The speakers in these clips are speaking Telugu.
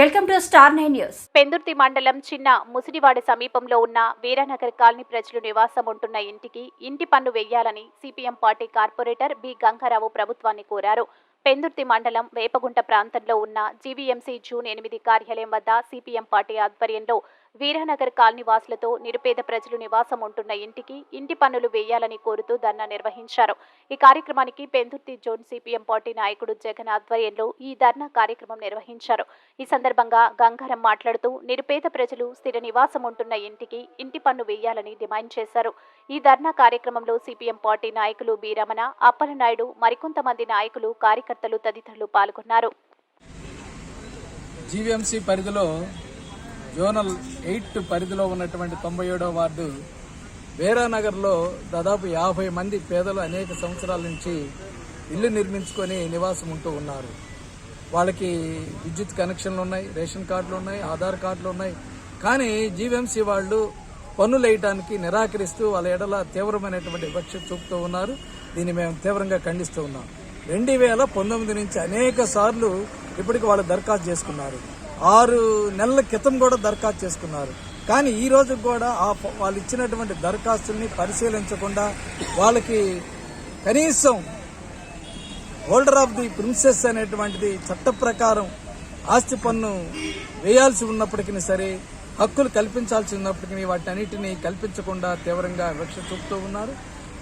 Welcome to star nine news. Pendurthi మండలం చిన్న ముసిడివాడ సమీపంలో ఉన్న వీరానగర్ కాలనీ ప్రజలు నివాసం ఉంటున్న ఇంటికి ఇంటి పన్ను వెయ్యాలని CPM party corporator B Gangarao ప్రభుత్వాన్ని కోరారు. పెందుర్తి మండలం వేపగుంట ప్రాంతంలో ఉన్న జీవీఎంసీ జూన్ ఎనిమిది కార్యాలయం వద్ద సిపిఎం పార్టీ ఆధ్వర్యంలో వీరానగర్ కాలనీ వాసులతో నిరుపేద ప్రజలు నివాసం ఉంటున్న ఇంటికి ఇంటి పన్నులు వేయాలని కోరుతూ ధర్నా నిర్వహించారు. ఈ కార్యక్రమానికి పెందుర్తి జోన్ సిపిఎం పార్టీ నాయకుడు జగన్ ఆధ్వర్యంలో ఈ ధర్నా కార్యక్రమం నిర్వహించారు. ఈ సందర్భంగా గంగారం మాట్లాడుతూ నిరుపేద ప్రజలు స్థిర నివాసం ఉంటున్న ఇంటికి ఇంటి పన్ను వేయాలని డిమాండ్ చేశారు. ఈ ధర్నా కార్యక్రమంలో సిపిఎం పార్టీ నాయకులు బీరమణ అప్పలనాయుడు మరికొంతమంది నాయకులు కార్యకర్తలు తదితరులు పాల్గొన్నారు. జీవీఎంసీ పరిధిలో జోనల్ ఎయిట్ పరిధిలో ఉన్నటువంటి తొంభై ఏడవ వార్డు వేరానగర్లో దాదాపు యాభై మంది పేదలు అనేక సంవత్సరాల నుంచి ఇల్లు నిర్మించుకొని నివాసం ఉంటూ ఉన్నారు. వాళ్ళకి విద్యుత్ కనెక్షన్లు ఉన్నాయి రేషన్ కార్డులు ఉన్నాయి ఆధార్ కార్డులు ఉన్నాయి. కానీ జీవీఎంసీ వాళ్ళు పన్నులు వేయడానికి నిరాకరిస్తూ వాళ్ళ ఎడల తీవ్రమైనటువంటి వివక్ష చూపుతూ ఉన్నారు. దీన్ని మేము తీవ్రంగా ఖండిస్తూ ఉన్నాం. రెండు వేల పంతొమ్మిది నుంచి అనేక సార్లు ఇప్పటికి వాళ్ళు దరఖాస్తు చేసుకున్నారు. ఆరు నెలల క్రితం కూడా దరఖాస్తు చేసుకున్నారు. కానీ ఈ రోజు కూడా ఆ వాళ్ళు ఇచ్చినటువంటి దరఖాస్తుల్ని పరిశీలించకుండా వాళ్ళకి కనీసం హోల్డర్ ఆఫ్ ది ప్రిన్సెస్ అనేటువంటిది చట్ట ప్రకారం ఆస్తి పన్ను వేయాల్సి ఉన్నప్పటికీ సరే హక్కులు కల్పించాల్సి ఉన్నప్పటికీ వాటన్నిటిని కల్పించకుండా తీవ్రంగా వివక్ష చూపుతూ ఉన్నారు.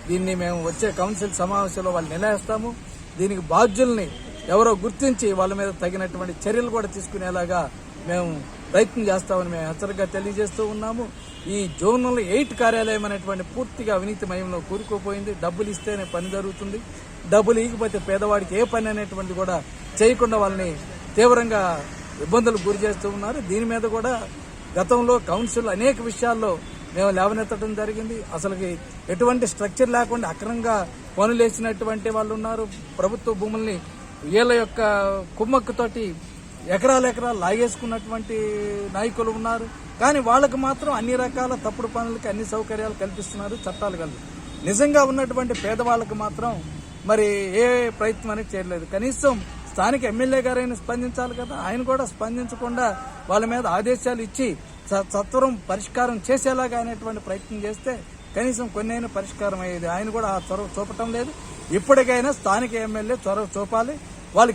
దీన్ని మేము వచ్చే కౌన్సిల్ సమావేశంలో వాళ్ళు నిలయేస్తాము దీనికి బాధ్యుల్ని ఎవరో గుర్తించి వాళ్ళ మీద తగినటువంటి చర్యలు కూడా తీసుకునేలాగా మేము ప్రయత్నం చేస్తామని మేము హెచ్చరికగా తెలియజేస్తూ ఉన్నాము. ఈ జోనల్ ఎయిట్ కార్యాలయం అనేటువంటి పూర్తిగా అవినీతి మయంలో కూరుకుపోయింది. డబ్బులు ఇస్తేనే పని జరుగుతుంది. డబ్బులు ఇకపోతే పేదవాడికి ఏ పని అనేటువంటి కూడా చేయకుండా వాళ్ళని తీవ్రంగా ఇబ్బందులు గురి చేస్తూ ఉన్నారు. దీని మీద కూడా గతంలో కౌన్సిల్ అనేక విషయాల్లో మేము లేవనెత్తడం జరిగింది. అసలుకి ఎటువంటి స్ట్రక్చర్ లేకుండా అక్రమంగా పనులు వేసినటువంటి వాళ్ళు ఉన్నారు. ప్రభుత్వ భూముల్ని వీళ్ళ యొక్క కుమ్మక్కుతోటి ఎకరాలు ఎకరాలు లాగేసుకున్నటువంటి నాయకులు ఉన్నారు. కానీ వాళ్ళకు మాత్రం అన్ని రకాల తప్పుడు పనులకి అన్ని సౌకర్యాలు కల్పిస్తున్నారు చట్టాలు కలిపి. నిజంగా ఉన్నటువంటి పేదవాళ్ళకు మాత్రం మరి ఏ ప్రయత్నం అనేది చేయలేదు కనీసం స్థానిక ఎమ్మెల్యే గారైనా స్పందించాలి కదా. ఆయన కూడా స్పందించకుండా వాళ్ళ మీద ఆదేశాలు ఇచ్చి సత్వరం పరిష్కారం చేసేలాగా అనేటువంటి ప్రయత్నం చేస్తే కనీసం కొన్నైనా పరిష్కారం అయ్యేది. ఆయన కూడా ఆ చొరవ చూపటం లేదు. ఇప్పటికైనా స్థానిక ఎమ్మెల్యే చొరవ చూపాలి